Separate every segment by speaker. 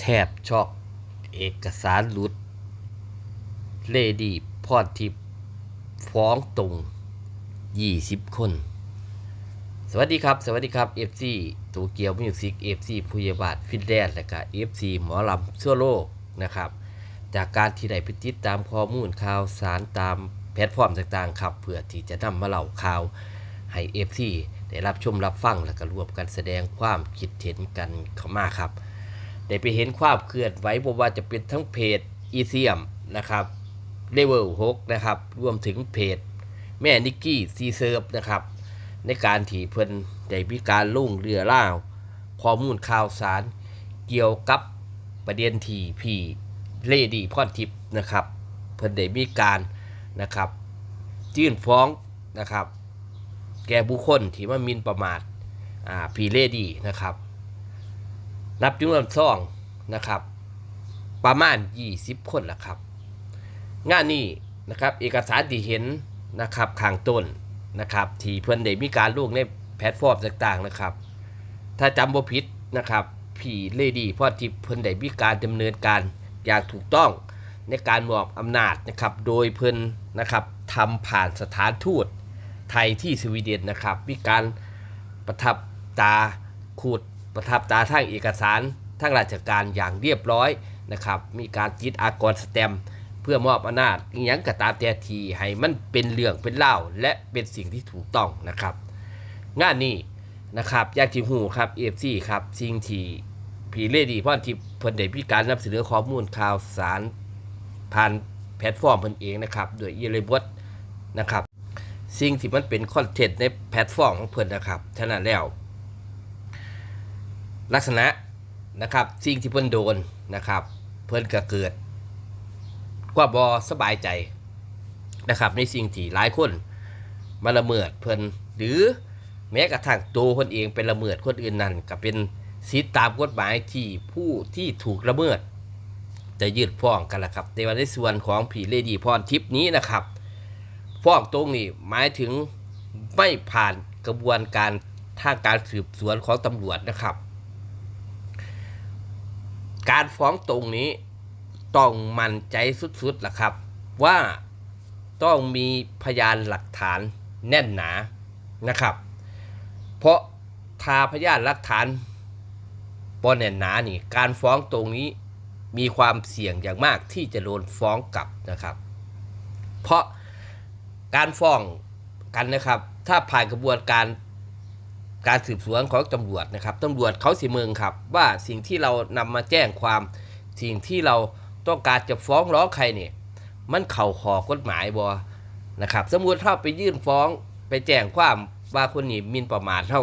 Speaker 1: แทบช็อก เอกสารหลุด เลดี้พอดทิพฟ้องตรง 20 คน สวัสดีครับ สวัสดีครับ FC โตเกียวมิวสิก FC พุยบาทฟินแลนด์และก็ FC หมอลำทั่วโลกนะครับ จากการที่ได้ไปติดตามข้อมูลข่าวสารตามแพลตฟอร์มต่างๆครับ เพื่อที่จะนำมาเล่าข่าวให้ FC ได้รับชมรับฟังและก็รวมกันแสดงความคิดเห็นกันเข้ามาครับ ได้ไปเห็นความเคลื่อนไหวบ่ว่าจะเป็นทั้งเพจอีเซียมนะครับเลเวล6นะครับ รวมถึงเพจ แม่นิกกี้ซีเซิร์ฟนะครับ ในการที่เพิ่นได้มีการลุ่งเรือล่าวข้อมูลข่าวสาร เกี่ยวกับประเด็นที่พี่เลดีพรทิพย์นะครับ เพิ่นได้มีการนะครับยื่นฟ้องนะครับ แก่บุคคลที่มามินประมาทอ่าพีเลดีนะครับ นับจำนวนซองนะครับ ประมาณ 20 คนละครับ งานนี้นะครับเอกสารที่เห็นนะครับข้างต้นนะครับที่เพื่อนได้มีการลงในแพลตฟอร์มต่างๆนะครับ ถ้าจำบ่ผิดนะครับพี่เลดี้พ่อที่เพิ่อนได้มีการดำเนินการอย่างถูกต้องในการมอบอำนาจนะครับ โดยเพิ่อนนะครับทำผ่านสถานทูตไทยที่สวีเดนนะครับ มีการประทับตาขูด ประทับตาทางเอกสารทางราชการอย่างเรียบร้อยนะครับ มีการจิตอากรสแตมเพื่อมอบอำนาจอหยังกระตามแต่ทีให้มันเป็นเรื่องเป็นเล่าและเป็นสิ่งที่ถูกต้องนะครับ งานนี้นะครับยากที่หูครับ AFC ครับสิ่งที่ผีเลดีพ่อที่เพิ่นได้มีการนำเสนอข้อมูลข่าวสารผ่านแพลตฟอร์มเพิ่นเองนะครับโดยอีเลบดนะครับ สิ่งที่มันเป็นคอนเทนต์ในแพลตฟอร์มของเพิ่นนะครับฉะนั้นแล้ว ลักษณะนะครับสิ่งที่เพิ่นโดนนะครับ เพิ่นก็เกิดควาบอสบายใจนะครับ ในสิ่งที่หลายคนมาละเมิดเพิ่นหรือแม้กระทั่งตัวเพิ่นเองเป็นละเมิดคนอื่นนั่นก็เป็นสิทธิตามกฎหมายที่ผู้ที่ถูกละเมิด จะยืดฟ้องกันละครับในวันในส่วนของผีเลดีพรทิปนี้นะครับฟ้องตรงนี้หมายถึงไม่ผ่านกระบวนการทางการสืบสวนของตำรวจนะครับ การฟ้องตรงนี้ต้องมั่นใจสุดๆล่ะครับ ว่าต้องมีพยานหลักฐานแน่นหนานะครับ เพราะถ้าพยานหลักฐานบนแน่นหนานี่การฟ้องตรงนี้มีความเสี่ยงอย่างมากที่จะโดนฟ้องกลับนะครับ เพราะการฟ้องกันนะครับ ถ้าผ่านกระบวนการ การสืบสวนของตำรวจนะครับตำรวจเขาสิเมืองครับ ว่าสิ่งที่เรานำมาแจ้งความ สิ่งที่เราต้องการจะฟ้องร้องใครเนี่ยมันเข่าขอกฎหมายบอนะครับสมมุติถ้าไปยื่นฟ้องไปแจ้งความว่าคนนี้มินประมาทเท่า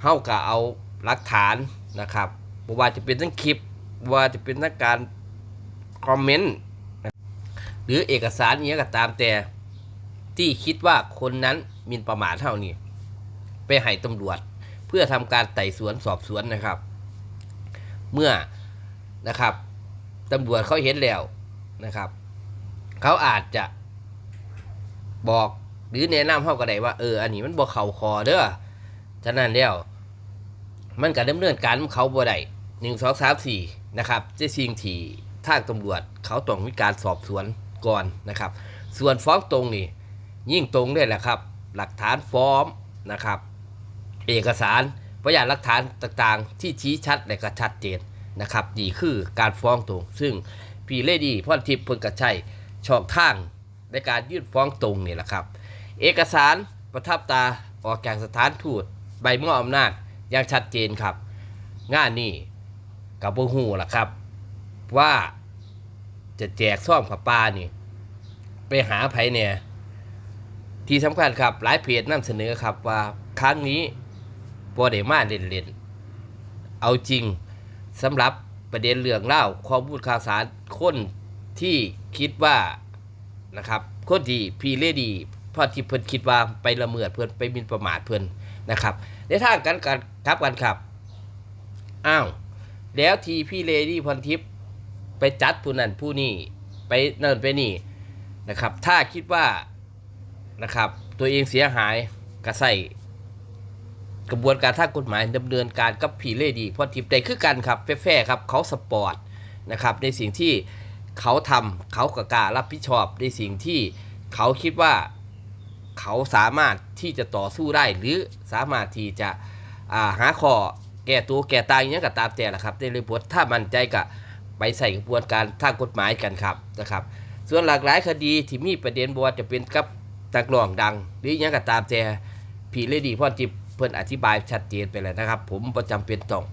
Speaker 1: เท่ากับเอาหลักฐานนะครับบ่ว่าจะเป็นทั้งคลิปบ่ว่าจะเป็นทั้งการคอมเมนต์หรือเอกสารเนี้ยก็ตามแต่ที่คิดว่าคนนั้นมินประมาทเท่านี้ ไปให้ตำรวจ เพื่อทำการไต่สวนสอบสวนนะครับ เมื่อนะครับตำรวจเขาเห็นแล้วนะครับ เขาอาจจะบอกหรือแนะนำเขาก็ได้ว่าเอออันนี้มันบ่เข่าคอเด้อฉะนั้นแล้วมันก็ดำเนินการของเขาบ่ได้หนึ่งสองสามสี่นะครับจะสิ่งที่ทางตำรวจเขาต้องมีการสอบสวนก่อนนะครับ ส่วนฟ้องตรงนี่ยิ่งตรงเลยแหละครับ หลักฐานฟ้องนะครับ เอกสารพยานหลักฐานต่างๆ ที่ชี้ชัดและก็ชัดเจนนะครับนี่คือการฟ้องตรง ซึ่งพี่เลดี้พ่อทิพย์พลกระชัยช่องทางในการยื่นฟ้องตรงนี่แหละครับ เอกสารประทับตาออกจากสถานทูตใบมอบอำนาจอย่างชัดเจนครับ งานนี้กับบูฮูล่ะครับ ว่าจะแจกซ่องผ้าป่านี่ ไปหาไผเนี่ยที่สำคัญครับ หลายเพจนำเสนอครับว่าครั้งนี้ บอเดมาเล่นๆเอาจริงสำหรับประเด็นเรื่องเล่าข้อมูลข่าวสารคนที่คิดว่านะครับคนที่พีเลดีพอที่เพิ่นคิดว่าไปละเมิดเพิ่นไปมินประมาทเพิ่นนะครับในทางกันกันครับกันครับอ้าวแล้วทีพี่เลดี้พรทิพย์ไปจัดผู้นั้นผู้นี้ไปเนินไปนี่นะครับ ถ้าคิดว่านะครับตัวเองเสียหายก็ใส่ กระบวนการทางกฎหมายดำเนินการกับผีเลดีพอทิพย์ได้คือกันครับแฟร์ครับเขาสปอร์ตนะครับในสิ่งที่เขาทำเขากกล้ารับผิดชอบในสิ่งที่เขาคิดว่าเขาสามารถที่จะต่อสู้ได้หรือสามารถที่จะาหาข้อแก้ตัวแก้ตายอย่างนี้ก็ตามแต่ละครับในรีพอร์ตถ้ามั่นใจก็ไปใส่กระบวนการทางกฎหมายกันครับนะครับ ส่วนหลากหลายคดีที่มีประเด็นบวจะเป็นกับตักร้องดัง หรืออหยังก็ตามแต่พี่เลดีพ่อจิบ เพิ่อนอธิบายชัดเจนไปแล้วนะครับ ผมประจำเป็นต้อง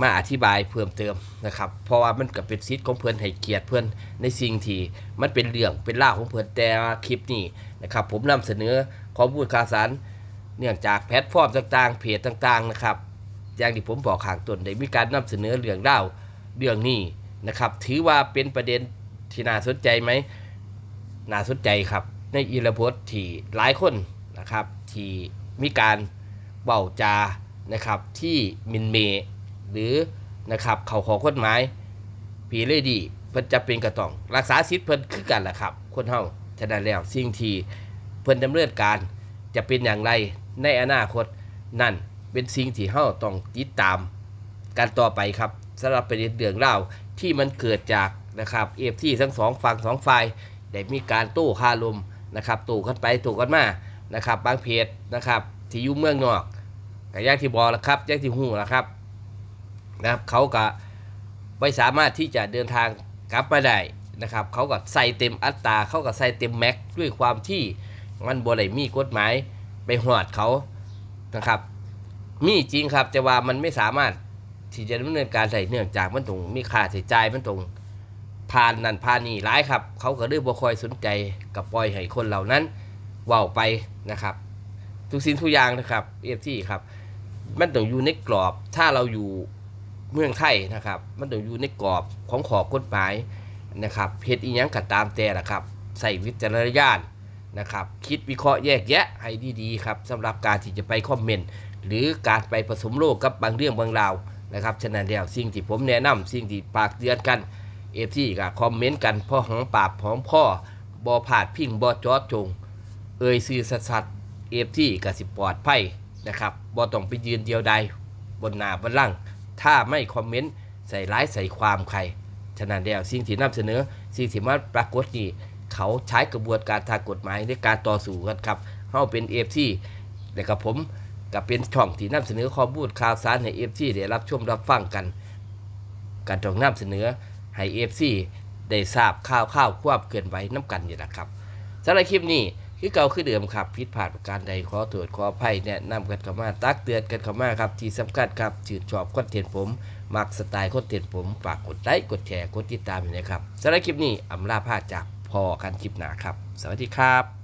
Speaker 1: มาอธิบายเพิ่มเติมนะครับ เพราะว่ามันก็เป็นสิทธิ์ของเพิ่อนให้เกียรติเพิ่อนในสิ่งที่มันเป็นเรื่องเป็นราของเพิ่อนแต่คลิปนี้นะครับ ผมนำเสนอข้อมูลข่าวสารเนื่องจากแพลตฟอร์มต่างๆ เพจต่างๆนะครับอย่างที่ผมบอกข้างต้นได้มีการนำเสนอเรื่องเล่าเรื่องนี้นะครับ ถือว่าเป็นประเด็นที่น่าสนใจไหมน่าสนใจครับ ในอีระบทที่หลายคนนะครับที่มีการ เบาจานะครับที่มินเม หรือนะครับเขาขอกฎหมายผีเลดีเพิ่นจะเป็นกระต้อง รักษาสิทธิ์เพิ่นคือกันแหละครับ คนเฮาฉะนั้นแล้วสิ่งที่เพิ่นดำเนินการจะเป็นอย่างไรในอนาคตนั่นเป็นสิ่งที่เฮาต้องติดตามกันต่อไปครับสำหรับประเด็นเรื่องเล่าที่มันเกิดจากนะครับเอฟที่ทั้งสองฝั่งสองฝ่ายได้มีการโต้คาลมนะครับโต้กันไปโต้กันมานะครับบางเพจนะครับที่อยู่เมืองนอก ก็อย่างที่บอกแล้วครับอย่างที่หูแล้วครับนะครับ เขาก็ไม่สามารถที่จะเดินทางกลับมาได้นะครับ เขาก็ใส่เต็มอัตราเขาก็ใส่เต็มแม็กซ์ด้วยความที่มันบ่ได้มีกฎหมายไปหอดเขานะครับ มีจริงครับแต่ว่ามันไม่สามารถที่จะดำเนินการได้เนื่องจากมันตรงมีค่าใช้จ่ายมันตรงผ่านนั่นผ่านนี่หลายครับ เขาก็เริ่มบ่คอยสนใจกับปล่อยให้คนเหล่านั้นเว้าไปนะครับ ทุกสิ่งทุกอย่างนะครับเอฟที่ครับ มันต้องอยู่ในกรอบ ถ้าเราอยู่เมืองไทยนะครับ มันต้องอยู่ในกรอบของขอกฎหมายนะครับเพจอีหยังก็ตามแต่ละครับ ใส่วิจารณญาณนะครับ คิดวิเคราะห์แยกแยะให้ดีๆครับสำหรับการที่จะไปคอมเมนต์หรือการไปผสมโลกกับบางเรื่องบางราวนะครับฉะนั้นแล้วสิ่งที่ผมแนะนำสิ่งที่ปากเตือนกันเอฟซีก็คอมเมนต์กันพ่อของปาบของพ่อบอผาดพิงบอจอดจง เอ่ยซื่อสัตย์สัตย์เอฟซีก็สิปลอดภัย นะครับบอต้องไปยืนเดียวใดบนหน้าบนหลังถ้าไม่คอมเมนต์ใส่ร้ายใส่ความใคร ฉะนั้นแล้วสิ่งที่นำเสนอ สิ่งที่มาปรากฏนี่เขาใช้กระบวนการทางกฎหมายในการต่อสู้กันครับเขาเป็นเอฟซีแต่กับผมกับเป็นช่องที่นำเสนอข้อมูลข่าวสารให้เอฟซีได้รับชมรับฟังกัน การต้องนำเสนอให้เอฟซีได้ทราบข่าวข่าวควบเกินไว้น้ำกันนี่แหละครับสำหรับคลิปนี้ คือเก่าคือเดิมครับผิดพลาดประการใดขอตรวจขออภัยแนะนำกันเข้ามาตักเตือนกันเข้ามาครับ ที่สำคัญครับชื่นชอบคอนเทนต์ผมมักสไตล์คอนเทนต์ผมฝากกดไลค์กดแชร์กดติดตามอยู่นะครับสำหรับคลิปนี้อำลาพาจากพอกันคลิปหนาครับ สวัสดีครับ